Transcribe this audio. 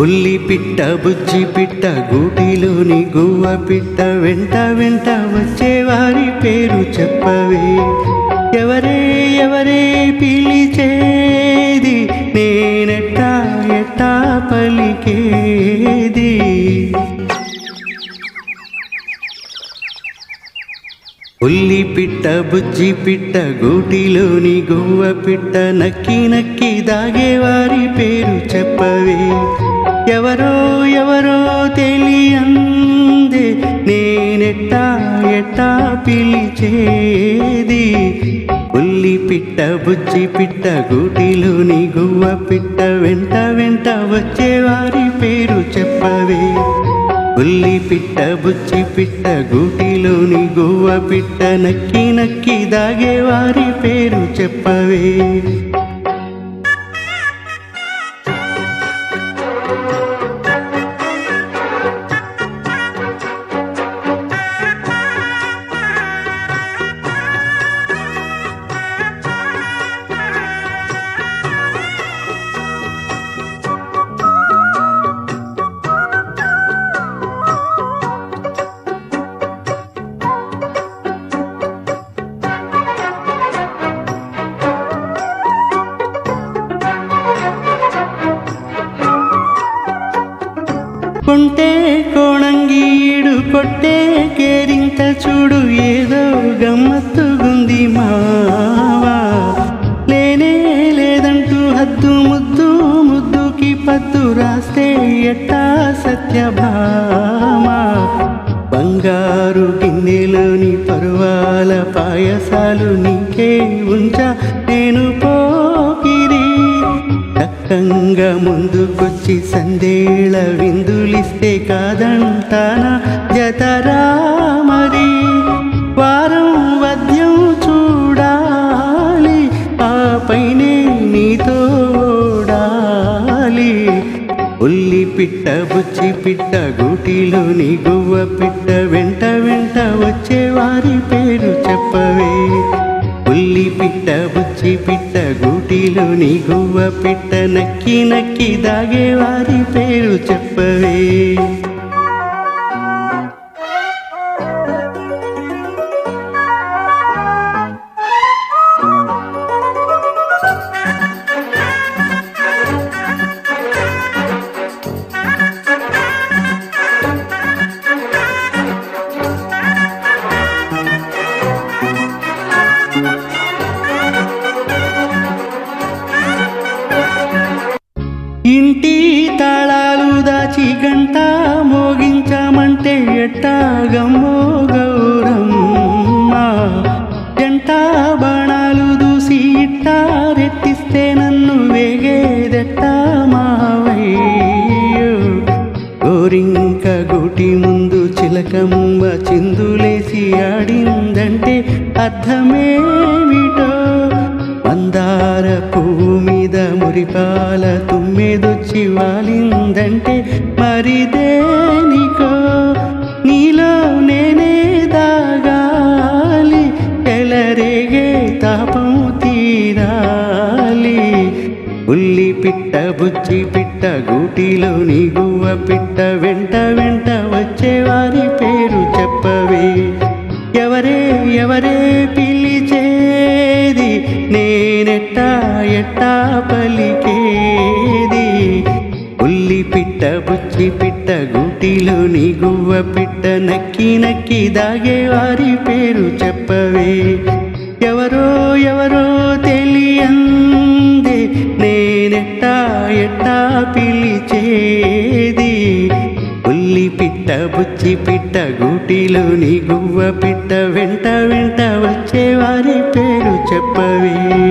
బుల్లి పిట్ట బుజ్జి పిట్ట గూటిలోని గువ్వ పిట్ట వెంట వెంట వచ్చేవారి పేరు చెప్పవే. ఎవరే ఎవరే పిలిచేది? నేనెట్టా ఎట్టా పలికేది? ఉల్లి పిట్ట బుజ్జి పిట్ట గూటిలోని గువ్వ పిట్ట నక్కి నక్కి దాగేవారి పేరు చెప్పవే. ఎవరో ఎవరో తెలియంది నేనెట్టా ఎట్టా పిలిచేది. ఉల్లి పిట్ట బుజ్జి పిట్ట గూటిలోని గువ్వ పిట్ట వెంట వెంట వచ్చేవారి పేరు చెప్పవే. ఉల్లి పిట్ట బుచ్చి పిట్ట గూటిలోని గువ్వ పిట్ట నక్కి నక్కి దాగేవారి పేరు చెప్పవే. కొంటే కోణంగీడు కొట్టే కేరింత చూడు ఏదో గమ్మత్తుగుంది మావా. లేనే లేదంటూ హద్దు ముద్దు ముద్దుకి పద్దు రాస్తే ఎట్టా సత్యభామా బంగారు గిన్నెలోని పరువాల పాయసాలు నీకే ఉంచా చక్కంగా ముందుకొచ్చి సందేళ విందులిస్తే కాదంటాన? జతరా మరి వారం వద్యం చూడాలి ఆ పైనే ఉల్లి పిట్ట బుచ్చి పిట్ట గూటిలోని గువ్వ పిట్ట వెంట వెంట వచ్చేవారి పేరు చెప్పవే. పిట్ట బుచ్చి పిట్ట గూటిలోని గువ్వ పిట్ట నక్కి నక్కి దాగేవారి పేరు చెప్పవే. దాచి మోగించామంటే ఎట్టాగమ్మో గౌరమ్మ? జంట బాణాలు దూసి ఇట్టా రెట్టిస్తే నన్ను వేగేదెట్టా మావయ్యో? గోరింక గుటి ముందు చిలకమ్మ చిందులేసి ఆడిందంటే అర్థమేమిటో మందార పువ్వు మీద మురిపాల తుమ్మెదొచ్చి వాలిందంటే మరిదేనికో? నీలో నేనే దాగాలి ఎలరేగే తాపం తీరాలి. ఉల్లి పిట్ట బుచ్చి పిట్ట గూటిలోని గువ్వ పిట్ట వెంట ఎట్టా పలికేది? ఉల్లి పిట్ట బుచ్చి పిట్ట గూటిలోని గువ్వ పిట్ట నక్కి నక్కి దాగేవారి పేరు చెప్పవే. ఎవరో ఎవరో తెలియందే నేనెట్టా ఎట్టా పిలిచేది? ఉల్లి పిట్ట బుచ్చి పిట్ట గూటిలోని గువ్వ పిట్ట వెంట వెంట వచ్చేవారి పేరు చెప్పవే.